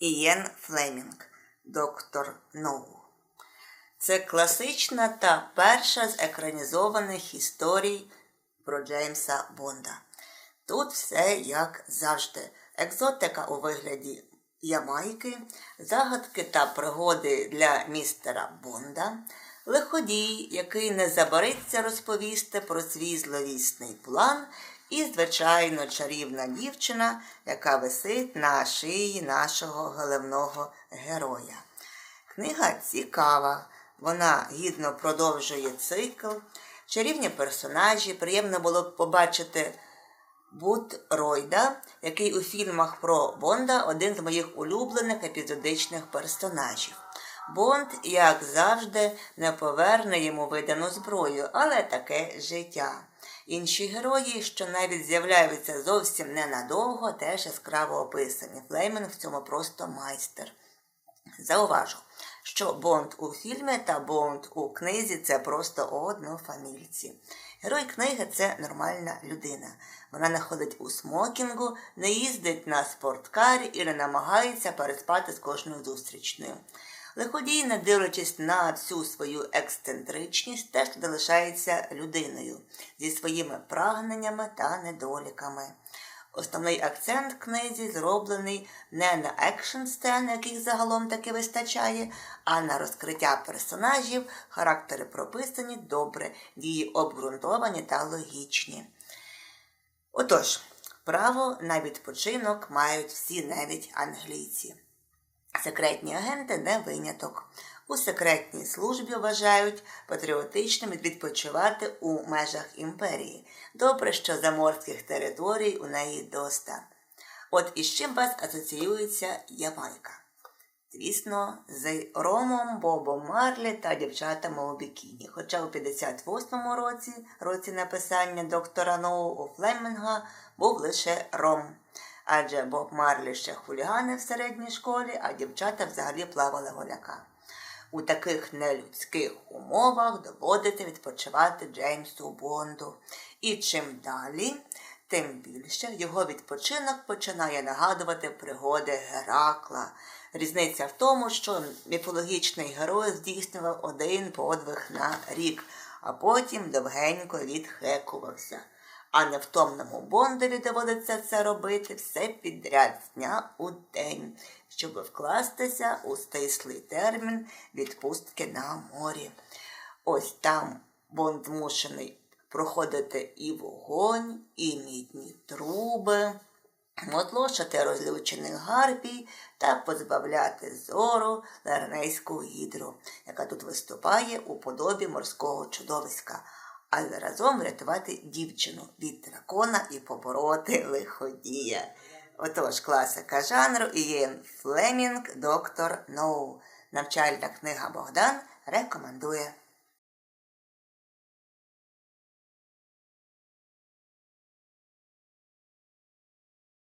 Ієн Флемінг, доктор Ноу. Це класична та перша з екранізованих історій про Джеймса Бонда. Тут все як завжди. Екзотика у вигляді Ямайки, загадки та пригоди для містера Бонда, лиходій, який не забариться розповісти про свій зловісний план, і, звичайно, чарівна дівчина, яка висить на шиї нашого головного героя. Книга цікава, вона гідно продовжує цикл, чарівні персонажі, приємно було б побачити. Бут Ройда, який у фільмах про Бонда один з моїх улюблених епізодичних персонажів. Бонд, як завжди, не поверне йому видану зброю, але таке життя. Інші герої, що навіть з'являються зовсім ненадовго, теж яскраво описані. Флеймен в цьому просто майстер. Зауважу, що Бонд у фільмі та Бонд у книзі це просто однофамільці. Герой книги це нормальна людина. Вона не ходить у смокінгу, не їздить на спорткарі і не намагається переспати з кожною зустрічною. Лиходій, не дивлячись на всю свою ексцентричність, теж залишається людиною зі своїми прагненнями та недоліками. Основний акцент книзі зроблений не на екшн сцени, яких загалом таки вистачає, а на розкриття персонажів, характери прописані добре, дії обґрунтовані та логічні. Отож, право на відпочинок мають всі навіть англійці. Секретні агенти не виняток. У секретній службі вважають патріотичним відпочивати у межах імперії. Добре, що заморських територій у неї доста. От із чим вас асоціюється Ямайка? Звісно, з Ромом, Бобом Марлі та дівчатами у бікіні. Хоча у 58-му році, році написання доктора Ноу Флемінга, був лише Ром. Адже Боб Марлі ще хулігани в середній школі, а дівчата взагалі плавали голяка. У таких нелюдських умовах доводиться відпочивати Джеймсу Бонду. І чим далі, тим більше його відпочинок починає нагадувати пригоди Геракла. Різниця в тому, що міфологічний герой здійснював один подвиг на рік, а потім довгенько відхекувався. А невтомному Бондові доводиться це робити все підряд з дня у день, щоб вкластися у стислий термін відпустки на морі. Ось там Бонд змушений проходити і вогонь, і мідні труби, мотлошати розлючених гарпій та позбавляти зору ларнейську гідру, яка тут виступає у подобі морського чудовиська але разом врятувати дівчину від дракона і побороти лиходія. Отож, класика жанру Ієн Флемінг, доктор Ноу. Навчальна книга Богдан рекомендує.